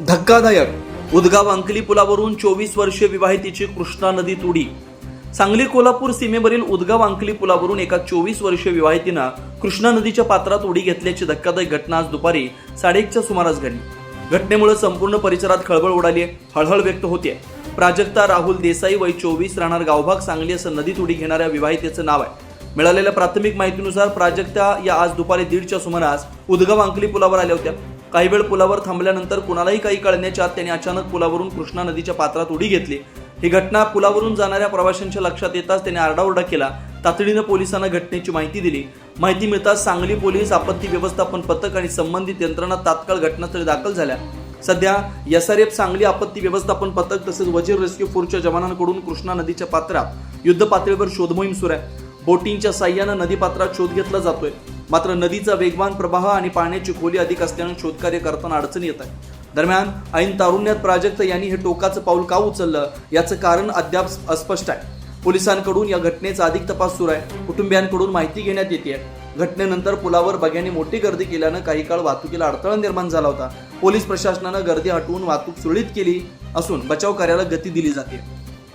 धक्कादायक. उदगाव अंकली पुलावरून चोवीस वर्षीय विवाहितीची कृष्णा नदीत उडी सांगली कोल्हापूर सीमेवरील उदगाव अंकली पुलावरून एका चोवीस वर्षीय विवाहितीनं कृष्णा नदीच्या पात्रात उडी घेतल्याची धक्कादायक घटना आज दुपारी साडेएकच्या सुमारास घडली. घटनेमुळे संपूर्ण परिसरात खळबळ उडाली हळहळ व्यक्त होते प्राजक्ता राहुल देसाई वय चोवीस राहणार गावभाग सांगली असं नदीत उडी घेणाऱ्या विवाहितेचं नाव आहे. मिळालेल्या प्राथमिक माहितीनुसार प्राजक्ता या आज दुपारी दीडच्या सुमारास उदगाव अंकली पुलावर आल्या होत्या. काही वेळ पुलावर थांबल्यानंतर कुणालाही काही कळण्याच्या आत त्यांनी अचानक पुलावरून कृष्णा नदीच्या पात्रात उडी घेतली. ही घटना पुलावरून जाणाऱ्या प्रवाशांच्या लक्षात येताच त्याने आरडाओरडा केला. तातडीनं पोलिसांना घटनेची माहिती दिली. माहिती मिळताच सांगली पोलीस आपत्ती व्यवस्थापन पथक आणि संबंधित यंत्रणा तात्काळ घटनास्थळी दाखल झाल्या. सध्या एसआरएफ सांगली आपत्ती व्यवस्थापन पथक तसेच वजीर रेस्क्यू फोर्सच्या जवानांकडून कृष्णा नदीच्या पात्रात युद्ध पातळीवर शोधमोहीम सुरू आहे. बोटींच्या साह्यानं नदीपात्रात शोध घेतला जातोय. मात्र नदीचा वेगवान प्रवाह आणि पाण्याची खोली अधिक असल्यानं शोधकार्य करताना अडचणी येत आहे दरम्यान ऐन तारुण्यात प्राजक्त यांनी हे टोकाचं पाऊल का उचललं याचं कारण अद्याप अस्पष्ट आहे. पोलिसांकडून या घटनेचा अधिक तपास सुरू आहे. कुटुंबियांकडून माहिती घेण्यात येते. घटनेनंतर पुलावर बघ्यांनी मोठी गर्दी केल्यानं काही काळ वाहतुकीला अडथळा निर्माण झाला होता. पोलीस प्रशासनानं गर्दी हटवून वाहतूक सुरळीत केली असून बचाव कार्याला गती दिली जाते.